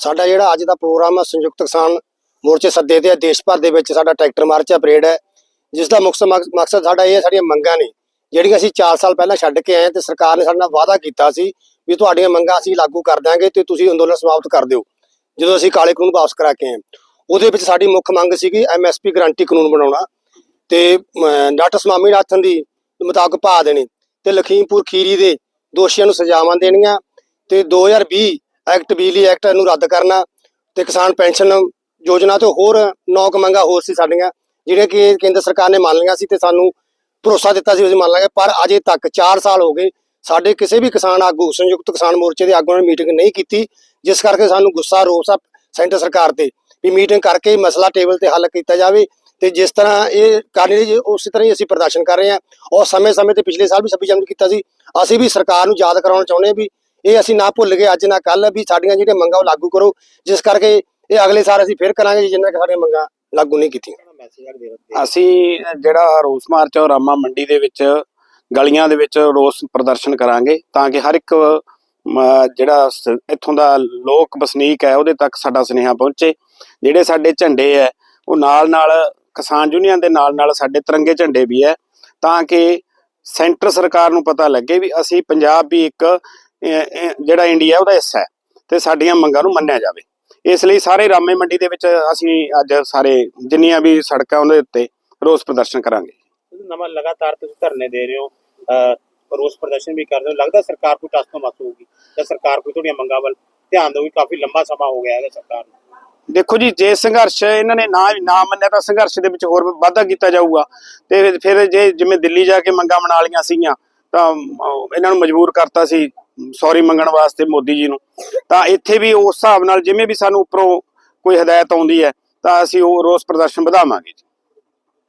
ਸਾਡਾ ਜਿਹੜਾ ਅੱਜ ਦਾ ਪ੍ਰੋਗਰਾਮ ਹੈ ਸੰਯੁਕਤ ਕਿਸਾਨ ਮੋਰਚੇ ਸੱਦੇ ਤੇ ਹੈ ਦੇਸ਼ ਭਰ ਦੇ ਵਿੱਚ ਸਾਡਾ ਟਰੈਕਟਰ ਮਾਰਚ ਹੈ ਪਰੇਡ ਹੈ। ਜਿਸ ਦਾ ਮੁੱਖ ਮਕਸਦ ਸਾਡਾ ਇਹ ਹੈ ਸਾਡੀਆਂ ਮੰਗਾਂ ਨੇ ਜਿਹੜੀਆਂ ਅਸੀਂ 4 ਸਾਲ ਪਹਿਲਾਂ ਛੱਡ ਕੇ ਆਏ ਹਾਂ ਤੇ ਸਰਕਾਰ ਨੇ ਸਾਡੇ ਨਾਲ ਵਾਅਦਾ ਕੀਤਾ ਸੀ ਵੀ ਤੁਹਾਡੀਆਂ ਮੰਗਾਂ ਅਸੀਂ ਲਾਗੂ ਕਰ ਦਾਂਗੇ ਤੇ ਤੁਸੀਂ ਅੰਦੋਲਨ ਸਮਾਪਤ ਕਰ ਦਿਓ ਜਦੋਂ ਅਸੀਂ ਕਾਲੇ ਕਾਨੂੰਨ ਵਾਪਸ ਕਰਾ ਕੇ ਆਏ ਉਹਦੇ ਵਿੱਚ ਸਾਡੀ ਮੁੱਖ ਮੰਗ ਸੀਗੀ ਐਮਐਸਪੀ ਗਰੰਟੀ ਕਾਨੂੰਨ ਬਣਾਉਣਾ ਤੇ ਅਮ, ਡਾਕਟਰ ਸਵਾਮੀਨਾਥਨ ਦੀ ਮੁਤਾਬਕ ਪਾ ਦੇਣੇ ਤੇ ਲਖੀਮਪੁਰ ਖੀਰੀ ਦੇ ਦੋਸ਼ੀਆਂ ਨੂੰ ਸਜ਼ਾਵਾਂ ਦੇਣੀਆਂ ਤੇ 2020 ਐਕਟ ਬਿਜਲੀ ਐਕਟ ਨੂੰ ਰੱਦ ਕਰਨਾ ਤੇ ਕਿਸਾਨ ਪੈਨਸ਼ਨ ਯੋਜਨਾ ਤੇ ਹੋਰ ਨੌਕ ਕੁ ਮੰਗਾਂ ਹੋਰ ਸੀ ਸਾਡੀਆਂ, ਜਿਹੜੀਆਂ ਕਿ ਕੇਂਦਰ ਸਰਕਾਰ ਨੇ ਮੰਨ ਲਈਆਂ ਸੀ ਤੇ ਸਾਨੂੰ ਭਰੋਸਾ ਦਿੱਤਾ ਸੀ, ਅਸੀਂ ਮੰਨ ਲਾਂਗੇ, ਪਰ ਅਜੇ ਤੱਕ 4 ਸਾਲ ਹੋ ਗਏ, ਸਾਡੇ ਕਿਸੇ ਵੀ ਕਿਸਾਨ ਆਗੂ, ਸੰਯੁਕਤ ਕਿਸਾਨ ਮੋਰਚੇ ਦੇ ਆਗੂਆਂ ਨੇ ਮੀਟਿੰਗ ਨਹੀਂ ਕੀਤੀ, ਜਿਸ ਕਰਕੇ ਸਾਨੂੰ ਗੁੱਸਾ, ਰੋਸ ਆ ਸੈਂਟਰ ਸਰਕਾਰ ਤੇ ਵੀ ਮੀਟਿੰਗ ਕਰਕੇ ਮਸਲਾ ਟੇਬਲ ਤੇ ਹੱਲ ਕੀਤਾ ਜਾਵੇ ਤੇ ਜਿਸ ਤਰ੍ਹਾਂ ਇਹ ਕਰ ਨਹੀਂ ਰਹੀ ਉਸੇ ਤਰ੍ਹਾਂ ਹੀ ਅਸੀਂ ਪ੍ਰਦਰਸ਼ਨ ਕਰ ਰਹੇ ਹਾਂ। ਔਰ ਸਮੇਂ-ਸਮੇਂ ਤੇ ਪਿਛਲੇ ਸਾਲ ਵੀ 26 ਜਨਵਰੀ ਕੀਤਾ ਸੀ। ਅਸੀਂ ਵੀ ਸਰਕਾਰ ਨੂੰ ਯਾਦ ਕਰਾਉਣਾ ਚਾਹੁੰਦੇ ਹਾਂ ਵੀ ਇਹ ਅਸੀਂ ਨਾ ਭੁੱਲ ਗਏ ਅੱਜ ਨਾ ਕੱਲ ਵੀ ਸਾਡੀਆਂ ਜਿਹੜੀਆਂ ਮੰਗਾਂ ਉਹ ਲਾਗੂ ਕਰੋ ਜਿਸ ਕਰਕੇ ਇਹ ਅਗਲੇ ਸਾਲ ਅਸੀਂ ਫਿਰ ਕਰਾਂਗੇ ਜਿੰਨਾ ਕਿ ਸਾਡੀਆਂ ਮੰਗਾਂ ਲਾਗੂ ਨਹੀਂ ਕੀਤੀਆਂ। ਅਸੀਂ ਜਿਹੜਾ ਰੋਸ ਮਾਰਚ ਔਰ ਰਾਮਾ ਮੰਡੀ ਦੇ ਵਿੱਚ ਗਲੀਆਂ ਦੇ ਵਿੱਚ ਰੋਸ ਪ੍ਰਦਰਸ਼ਨ ਕਰਾਂਗੇ ਤਾਂ ਕਿ ਹਰ ਇੱਕ ਜਿਹੜਾ ਇੱਥੋਂ ਦਾ ਲੋਕ ਵਸਨੀਕ ਹੈ ਉਹਦੇ ਤੱਕ ਸਾਡਾ ਸੁਨੇਹਾ ਪਹੁੰਚੇ। ਜਿਹੜੇ ਸਾਡੇ ਝੰਡੇ ਹੈ ਉਹ ਨਾਲ ਨਾਲ ਕਿਸਾਨ ਯੂਨੀਅਨ ਦੇ ਨਾਲ ਨਾਲ ਸਾਡੇ ਤਿਰੰਗੇ ਝੰਡੇ ਵੀ ਹੈ ਤਾਂ ਕਿ ਸੈਂਟਰ ਸਰਕਾਰ ਨੂੰ ਪਤਾ ਲੱਗੇ ਵੀ ਅਸੀਂ ਪੰਜਾਬ ਵੀ ਇੱਕ ਜਿਹੜਾ ਇੰਡੀਆ ਉਹਦਾ ਹਿੱਸਾ ਹੈ ਤੇ ਸਾਡੀਆਂ ਮੰਗਾਂ ਨੂੰ ਮੰਨਿਆ ਜਾਵੇ। ਇਸ ਲਈ ਸਾਰੇ ਰਾਮੇ ਮੰਡੀ ਦੇ ਵਿੱਚ ਅਸੀਂ ਅੱਜ ਸਾਰੇ ਜਿੰਨੀਆਂ ਵੀ ਸੜਕਾਂ ਉਹਦੇ ਉੱਤੇ ਰੋਸ ਪ੍ਰਦਰਸ਼ਨ ਕਰਾਂਗੇ। ਨਵਾਂ ਲਗਾਤਾਰ ਤੁਸੀਂ ਧਰਨੇ ਦੇ ਰਹੇ ਹੋ ਰੋਸ ਪ੍ਰਦਰਸ਼ਨ ਵੀ ਕਰ ਰਹੇ ਹੋ। ਲੱਗਦਾ ਸਰਕਾਰ ਕੋਈ ਟਸ ਤੋਂ ਮਸ ਹੋਊਗੀ ਜਾਂ ਸਰਕਾਰ ਕੋਈ ਤੁਹਾਡੀਆਂ ਮੰਗਾਂ ਵੱਲ ਧਿਆਨ ਦੇਊਗੀ? ਕਾਫੀ ਲੰਬਾ ਸਮਾਂ ਹੋ ਗਿਆ ਹੈ ਸਰਕਾਰ ਨੂੰ। ਦੇਖੋ ਜੀ ਜੇ ਸੰਘਰਸ਼ ਇਹਨਾਂ ਨੇ ਨਾ ਨਾ ਮੰਨਿਆ ਤਾਂ ਸੰਘਰਸ਼ ਦੇ ਵਿੱਚ ਹੋਰ ਵਾਧਾ ਕੀਤਾ ਜਾਊਗਾ। ਤੇ ਫਿਰ ਜੇ ਜਿਵੇਂ ਦਿੱਲੀ ਜਾ ਕੇ ਮੰਗਾਂ ਮਨਾ ਲਈਆਂ ਸੀਗੀਆਂ ਤਾਂ ਇਹਨਾਂ ਨੂੰ ਮਜਬੂਰ ਕਰਤਾ ਸੀ ਸੌਰੀ ਮੰਗਣ ਵਾਸਤੇ ਮੋਦੀ ਜੀ ਨੂੰ, ਤਾਂ ਇੱਥੇ ਵੀ ਉਸ ਹਿਸਾਬ ਨਾਲ ਜਿਵੇਂ ਵੀ ਸਾਨੂੰ ਉੱਪਰੋਂ ਕੋਈ ਹਦਾਇਤ ਆਉਂਦੀ ਹੈ, ਤਾਂ ਅਸੀਂ ਉਹ ਰੋਸ ਪ੍ਰਦਰਸ਼ਨ ਵਧਾਵਾਂਗੇ ਜੀ।